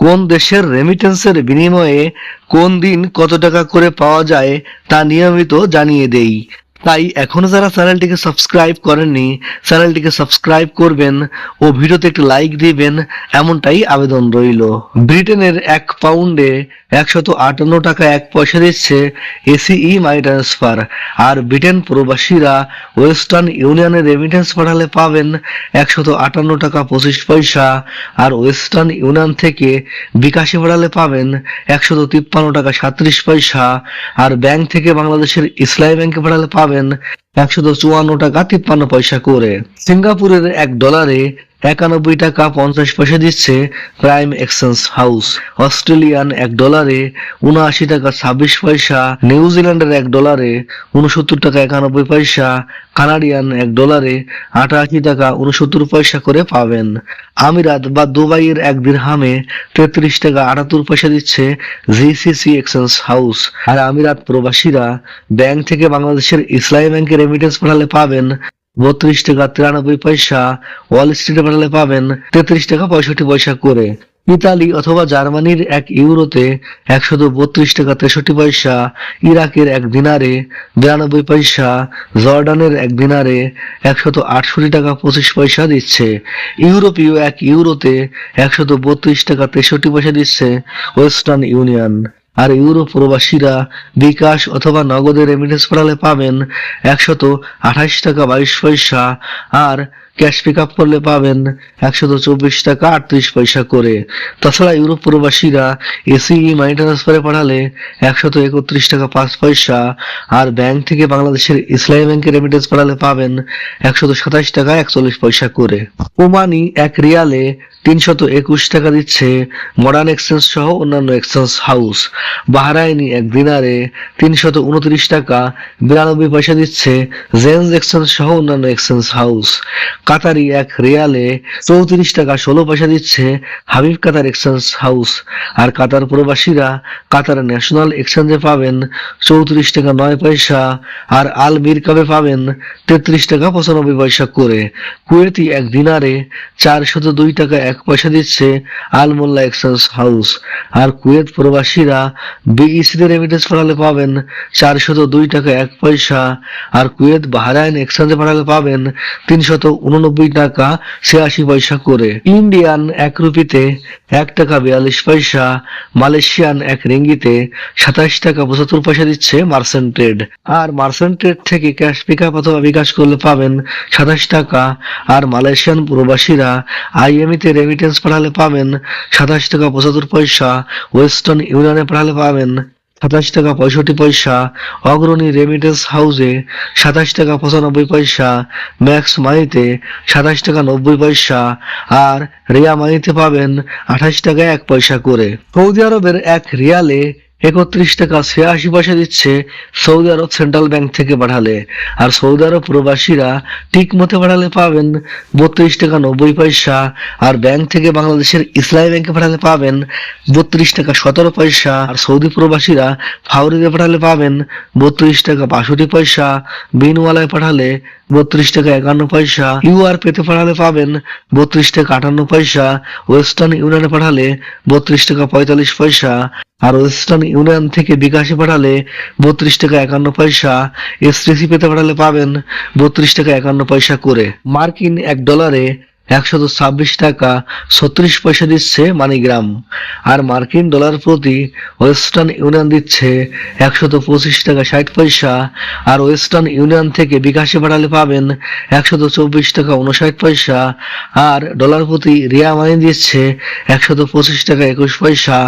কোন দেশের রেমিটেন্সের বিনিময়ে কোন দিন কত টাকা করে পাওয়া যায় তা নিয়মিত জানিয়ে দেই। তাই এখনও যারা চ্যানেলটিকে সাবস্ক্রাইব করেননি, চ্যানেলটিকে সাবস্ক্রাইব করবেন ও ভিডিওতে একটি লাইক দিবেন, এমনটাই আবেদন রইল। ব্রিটেনের এক পাউন্ডে একশত আটান্ন টাকা এক পয়সা দিচ্ছে এসিই মানি ট্রান্সফার আর ব্রিটেন প্রবাসীরা ওয়েস্টার্ন ইউনিয়নে রেমিটেন্স পাঠালে পাবেন একশত আটান্ন টাকা পঁচিশ পয়সা, আর ওয়েস্টার্ন ইউনিয়ন থেকে বিকাশে পাঠালে পাবেন একশত তিপ্পান্ন টাকা সাত্রিশ পয়সা, আর ব্যাংক থেকে বাংলাদেশের ইসলামী ব্যাংকে পাঠালে পাবেন একশত চুয়ান্ন টাকা তিপ্পান্ন পয়সা করে। সিঙ্গাপুরের এক ডলারে একানব্বই টাকা পঞ্চাশ পয়সা দিচ্ছে প্রাইম এক্সচেঞ্জ হাউস। অস্ট্রেলিয়ান এক ডলারে উনআশি টাকা ছাব্বিশ পয়সা নিউজিল্যান্ডের এক ডলারে উনসত্তর টাকা একানব্বই পয়সা, কানাডিয়ান এক ডলারে আটাশি টাকা উনসত্তর পয়সা করে পাবেন। আমিরাত বা দুবাইয়ের এক দিরহামে তেত্রিশ টাকা আটাত্তর পয়সা দিচ্ছে জিসিসি এক্সচেঞ্জ হাউস। আর আমিরাত প্রবাসীরা ব্যাংক থেকে বাংলাদেশের ইসলামী ব্যাংকে রেমিটেন্স পাঠালে পাবেন বত্রিশ টাকা তিরানব্বই পয়সা। ওয়াল স্ট্রিটে পাঠালে পাবেন তেত্রিশ টাকা পঁয়ষট্টি পয়সা করে। ইতালি অথবা জার্মানির এক ইউরোতে একশত বত্রিশ টাকা তেষট্টি পয়সা, ইরাকের এক দিনারে বিরানব্বই পয়সা, জর্ডানের এক দিনারে একশত আটষট্টি টাকা পঁচিশ পয়সা দিচ্ছে। ইউরোপীয় এক ইউরোতে একশত বত্রিশ টাকা তেষট্টি পয়সা দিচ্ছে ওয়েস্টার্ন ইউনিয়ন। আর ইউরোপ প্রবাসীরা বিকাশ অথবা নগদে রেমিটেন্স পাঠালে পাবেন একশত আঠাশ টাকা বাইশ পয়সা। আর ক্যাশ পিক আপ করলে পাবেন একশত চব্বিশ টাকা আটত্রিশ পয়সা করে। তাছাড়া ইউরোপ প্রবাসীরা এসিই মানি ট্রান্সফারে পাঠালে একশত একত্রিশ টাকা পাঁচ পয়সা, আর ব্যাংক থেকে বাংলাদেশের ইসলামী ব্যাংকে রেমিটেন্স পাঠালে পাবেন একশত সাতাইশ টাকা একচল্লিশ পয়সা করে। ওমানি এক রিয়ালে তিনশত একুশ টাকা দিচ্ছে মডার্ন এক্সচেঞ্জ সহ অন্যান্য এক্সচেঞ্জ হাউস বাহরাইনি এক দিনারে তিনশত উনত্রিশ টাকা বিরানব্বই পয়সা দিচ্ছে জেন্স এক্সচেঞ্জ সহ অন্যান্য এক্সচেঞ্জ হাউস কাতারি এক রিয়ালে চৌত্রিশ টাকা ষোলো পয়সা দিচ্ছে হাবিব কাতার এক্সচেঞ্জ হাউস। আর কাতার প্রবাসীরা কাতার ন্যাশনাল এক্সচেঞ্জে পাবেন চৌত্রিশ টাকা নয় পয়সা আর আল মিরকাবে পাবেন তেত্রিশ টাকা পঁচানব্বই পয়সা করে। কুয়েতি এক দিনারে চারশত দুই টাকা এক পয়সা দিচ্ছে আল মোল্লা এক্সচেঞ্জ হাউস। আর কুয়েত প্রবাসীরা বিইসিতে রেমিটেন্স পাঠালে পাবেন চারশত দুই টাকা এক পয়সা আর কুয়েত বাহরাইন এক্সচেঞ্জে পাঠালে পাবেন তিনশত উননব্বই টাকা ছিয়াশি পয়সা করে। ইন্ডিয়ান এক রুপিতে এক টাকা বিয়াল্লিশ পয়সা, মালয়েশিয়ান এক রিঙ্গিতে সাতাশ টাকা পঁচাত্তর পয়সা দিচ্ছে মার্সেন্ট ট্রেড। আর মার্সেন্ট ট্রেড থেকে ক্যাশ পিক আপ অথবা বিকাশ করলে পাবেন সাতাশ টাকা। আর মালয়েশিয়ান প্রবাসীরা আইএমই তে রেমিটেন্স পাঠালে পাবেন সাতাশ টাকা পঁচাত্তর পয়সা, ওয়েস্টার্ন ইউনিয়নে পাঠালে পাবেন সাতাশ টাকা পঁয়ষট্টি পয়সা, অগ্রণী রেমিটেন্স হাউসে সাতাশ টাকা পঁচানব্বই পয়সা ম্যাক্স মানিতে সাতাশ টাকা নব্বই পয়সা, আর রিয়া মানিতে পাবেন আঠাশ টাকা এক পয়সা করে। সৌদি আরবের এক রিয়ালে একত্রিশ টাকা ছিয়াশি পয়সা দিচ্ছে সৌদি আরব সেন্ট্রাল ব্যাংক থেকে পাঠালে। আর সৌদি আরব প্রবাসীরা ঠিক মতে পাঠালে পাবেন। বত্রিশ টাকা নব্বই পয়সা। আর ব্যাংক থেকে বাংলাদেশের ইসলামী ব্যাংকে পাঠালে পাবেন। বত্রিশ টাকা সতেরো পয়সা। আর সৌদি প্রবাসীরা ফাউরিতে পাঠালে পাবেন। বত্রিশ টাকা বাষট্টি পয়সা। বিনওয়ালায় পাঠালে বত্রিশ টাকা একান্ন পয়সা। ইউআর পেতে পাঠালে পাবেন বত্রিশ টাকা আটান্ন পয়সা। ওয়েস্টার্ন ইউনিয়নে পাঠালে বত্রিশ টাকা পঁয়তাল্লিশ পয়সা। আর ওয়েস্টার্ন ইউনিয়ন থেকে বিকাশে পাঠালে বত্রিশ টাকা একান্ন পয়সা, এসটিসি পেতে পাঠালে পাবেন বত্রিশ টাকা একান্ন পয়সা করে। মার্কিন এক ডলারে একশত ছাব্বিশ টাকা ছত্রিশ পয়সা দিচ্ছে মানিগ্রাম। আর মার্কিন ডলার প্রতি ওয়েস্টার্ন ইউনিয়ন দিচ্ছে একশত পঁচিশ টাকা ষাট পয়সা। আর ওয়েস্টার্ন ইউনিয়ন থেকে বিকাশে পাঠালে পাবেন একশত চব্বিশ টাকা উনষাট পয়সা। আর ডলার প্রতি রিয়া মানি দিচ্ছে একশত পঁচিশ টাকা একুশ পয়সা।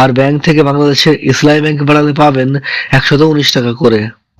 আর ব্যাংক থেকে বাংলাদেশের ইসলামী ব্যাংকে পাঠালে পাবেন একশত উনিশ টাকা করে।